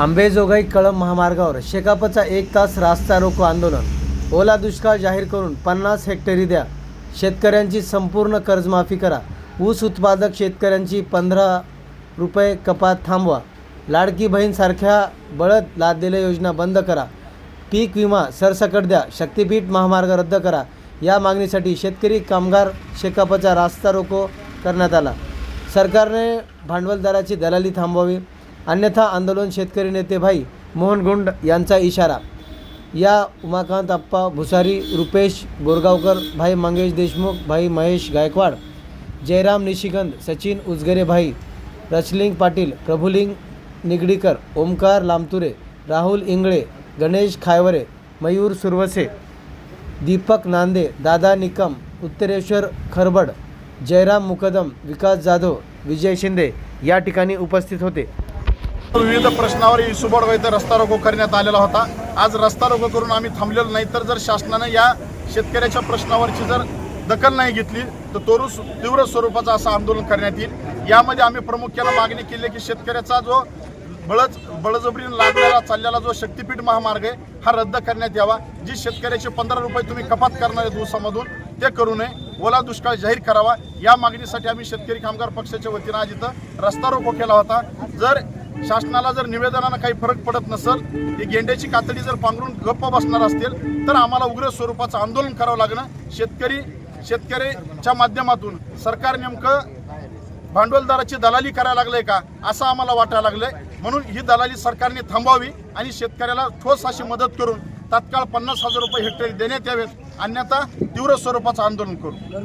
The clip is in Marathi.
आंबेजोगाई कळंब महामार्गावर शेकापचा एक तास रास्ता रोको आंदोलन. ओला दुष्काळ जाहीर करून पन्नास हेक्टरी द्या. शेतकऱ्यांची संपूर्ण कर्जमाफी करा. ऊस उत्पादक शेतकऱ्यांची पंधरा रुपये कपात थांबवा. लाडकी बहीणसारख्या बळद लादलेल्या योजना बंद करा. पीक विमा सरसकट द्या. शक्तीपीठ महामार्ग रद्द करा. या मागणीसाठी शेतकरी कामगार शेकापचा रास्ता रोको करण्यात आला. सरकारने भांडवलदाराची दलाली थांबवावी. अन्यथा आंदोलन शेतकरी नेते भाई मोहन गुंड यांचा इशारा. या उमाकांत अप्पा भुसारी रुपेश बोरगावकर भाई मंगेश देशमुख भाई महेश गायकवाड जयराम निशिगंध सचिन उजगरे भाई रचलिंग पाटील प्रभुलिंग निगडीकर ओमकार लामतुरे राहुल इंगळे गणेश खायवरे मयूर सुरवसे दीपक नांदे दादा निकम उत्तरेश्वर खरबड जयराम मुकदम विकास जाधव विजय शिंदे या ठिकाणी उपस्थित होते. विविध प्रश्नावर सुबोड इथं रस्ता रोको करण्यात आलेला होता. आज रस्ता रोको करून आम्ही थांबलेलो नाही तर जर शासनानं या शेतकऱ्याच्या प्रश्नावरची जर दखल नाही घेतली तर तोरू तीव्र स्वरूपाचं असं आंदोलन करण्यात येईल. यामध्ये आम्ही प्रामुख्यानं मागणी केली की शेतकऱ्याचा जो बळज बळजबरीने लागलेला चाललेला जो शक्तीपीठ महामार्ग आहे हा रद्द करण्यात यावा. जी शेतकऱ्याचे पंधरा रुपये तुम्ही कपात करणार आहेत ऊसामधून ते करू नये. ओला दुष्काळ जाहीर करावा. या मागणीसाठी आम्ही शेतकरी कामगार पक्षाच्या वतीनं आज इथं रस्ता रोको केला होता. जर शासनाला जर निवेदनानं काही फरक पडत नसेल ही गेंड्याची कातडी जर पांघरून गप्प बसणार असतील तर आम्हाला उग्र स्वरूपाचं आंदोलन करावं लागणं. शेतकरी शेतकऱ्याच्या माध्यमातून सरकार नेमकं भांडवलदाराची दलाली करायला लागलंय का असं आम्हाला वाटायला लागलंय. म्हणून ही दलाली सरकारने थांबवावी आणि शेतकऱ्याला ठोस अशी मदत करून तात्काळ पन्नास हजार रुपये हेक्टरी देण्यात यावेत. अन्यथा तीव्र स्वरूपाचं आंदोलन करू.